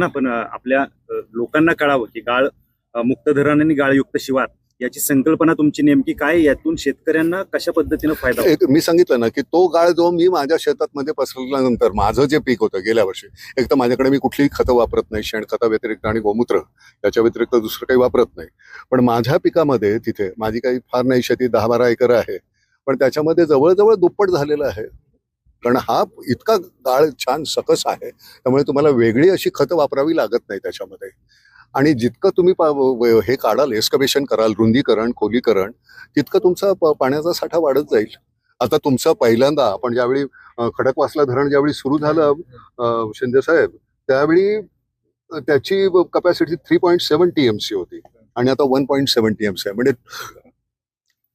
ना पण आपल्या लोकांना कळावं की गाळ मुक्त धरण आणि गाळयुक्त शिवार याची संकल्पना तुमची नेमकी काय यातून शेतकऱ्यांना कशा पद्धतीनं फायदा एक मी सांगितलं ना की तो गाळ जो मी माझ्या शेतात मध्ये पसरल्यानंतर माझं जे पीक होतं गेल्या वर्षी एक तर माझ्याकडे मी कुठलीही खतं वापरत नाही शेणखता व्यतिरिक्त आणि गोमूत्र याच्या व्यतिरिक्त दुसरं काही वापरत नाही. पण माझ्या पिकामध्ये तिथे माझी काही फार नाही शेती दहा बारा एकर आहे पण त्याच्यामध्ये जवळजवळ दुप्पट झालेलं आहे. कारण हा इतका गाळ छान सकस आहे. त्यामुळे तुम्हाला वेगळी अशी खतं वापरावी लागत नाही त्याच्यामध्ये. आणि जितकं तुम्ही हे काढाल एस्कबेशन कराल रुंदीकरण खोलीकरण तितकं तुमचा पाण्याचा साठा वाढत जाईल. आता तुमचं पहिल्यांदा आपण ज्यावेळी खडकवासला धरण ज्यावेळी सुरू झालं शिंदेसाहेब शिंदे साहेब त्यावेळी त्याची capacity three point seven T M C होती. आणि आता one point seven T M C आहे. म्हणजे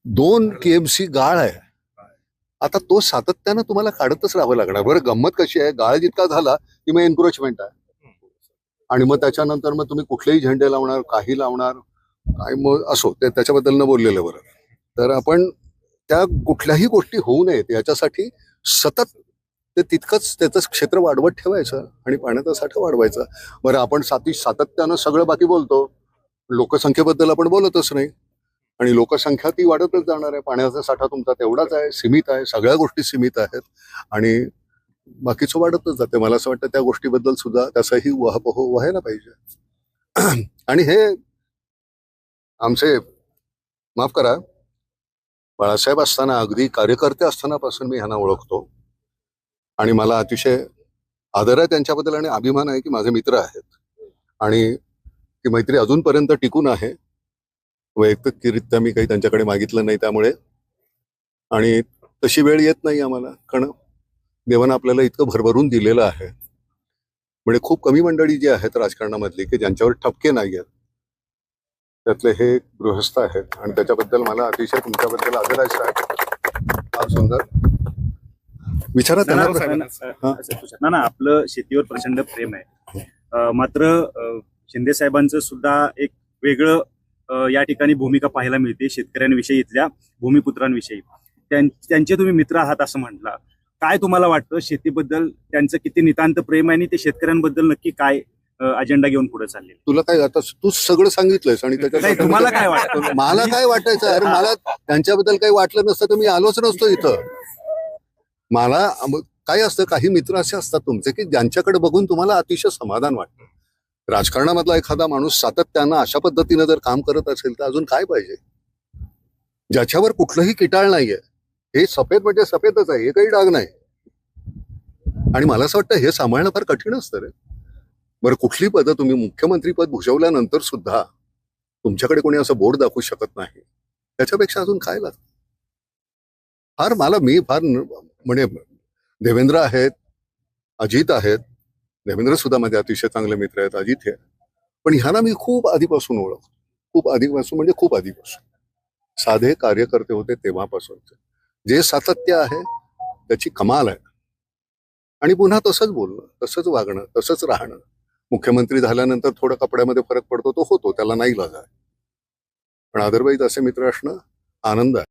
दोन टी एम सी गाळ आहे. आता तो सातत्यानं तुम्हाला काढतच राहावं लागणार. बरं गंमत कशी आहे? गाळ जितका झाला की मग एन्क्रोचमेंट आहे. आणि मग त्याच्यानंतर मग तुम्ही कुठलेही झेंडे लावणार काही लावणार काय मग असो ते त्याच्याबद्दल न बोललेलं बरं. तर आपण त्या कुठल्याही गोष्टी होऊ नयेत. याच्यासाठी सतत ते तितकंच त्याचं क्षेत्र वाढवत ठेवायचं आणि पाण्याचा साठा वाढवायचा. बरं आपण साती सातत्यानं सगळं बाकी बोलतो. लोकसंख्येबद्दल आपण बोलतच नाही. आणि लोकसंख्या ती वाढतच जाणार आहे. पाण्याचा साठा तुमचा तेवढाच आहे सीमित आहे सगळ्या गोष्टी सीमित आहेत. आणि बाकीचं वाढतच जाते. मला असं वाटतं त्या गोष्टीबद्दल सुद्धा त्याचाही वहापोह व्हायला पाहिजे. आणि हे आमचे माफ करा बाळासाहेब असताना अगदी कार्यकर्ते असतानापासून मी ह्यांना ओळखतो. आणि मला अतिशय आदर आहे त्यांच्याबद्दल आणि अभिमान आहे की माझे मित्र आहेत. आणि ती मैत्री अजूनपर्यंत टिकून आहे. वैयक्तिकरित्या मी काही त्यांच्याकडे मागितलं नाही त्यामुळे. आणि तशी वेळ येत नाही आम्हाला कारण देवानं आपल्याला इतकं भरभरून दिलेलं आहे. म्हणजे खूप कमी मंडळी जी आहेत राजकारणामधली की ज्यांच्यावर ठपके नाही आहेत. त्यातले हे गृहस्थ आहेत. आणि त्याच्याबद्दल मला अतिशय तुमच्याबद्दल आदर आहे. सुंदर. विचारा ना, ना, आपलं शेतीवर प्रचंड प्रेम आहे. मात्र शिंदे साहेबांचं सुद्धा एक वेगळं या ठिकाणी भूमिका पाहायला मिळते शेतकऱ्यांविषयी इथल्या भूमिपुत्रांविषयी. त्यां- त्यांचे तुम्ही मित्र आहात असं म्हटलं. काय तुम्हाला वाटतं? शेतीबद्दल त्यांचं किती नितांत प्रेम आहे आणि ते शेतकऱ्यांबद्दल नक्की काय अजेंडा घेऊन पुढे चालले तुला काय आता तू सगळं सांगितलंयस आणि त्याच्यात तुम्हाला काय वाटतं? मला काय वाटायचं? अरे मला त्यांच्याबद्दल काही वाटलं नसतं तर मी आलोच नसतो इथं. मला काय असतं? काही मित्र असे असतात तुमचे की ज्यांच्याकडे बघून तुम्हाला अतिशय समाधान वाटतं. राजकारणामधला एखादा माणूस सातत्यानं अशा पद्धतीनं जर काम करत असेल तर अजून काय पाहिजे? ज्याच्यावर कुठलंही किटाळ नाहीये. हे सफेद म्हणजे सफेदच आहे हे काही डाग नाही. आणि मला असं वाटतं हे सांभाळणं फार कठीण असतं रे. बरं कुठली पदं तुम्ही मुख्यमंत्री पद सुद्धा तुमच्याकडे कोणी असं बोर्ड दाखवू शकत नाही? त्याच्यापेक्षा अजून काय लागतं? फार मला मी फार म्हणजे देवेंद्र आहेत अजित आहेत देवेंद्र सुद्धा माझे अतिशय चांगले मित्र आहेत अजित हे. पण ह्यांना मी खूप आधीपासून ओळखतो. खूप आधीपासून म्हणजे खूप आधीपासून. साधे कार्यकर्ते होते तेव्हापासूनचे. जे सातत्य आहे त्याची कमाल आहे. आणि पुन्हा तसंच बोलणं तसंच वागणं तसंच राहणं. मुख्यमंत्री झाल्यानंतर थोडं कपड्यामध्ये फरक पडतो तो होतो त्याला नाही लागा पण अदरवाईज असे मित्र असणं आनंद आहे.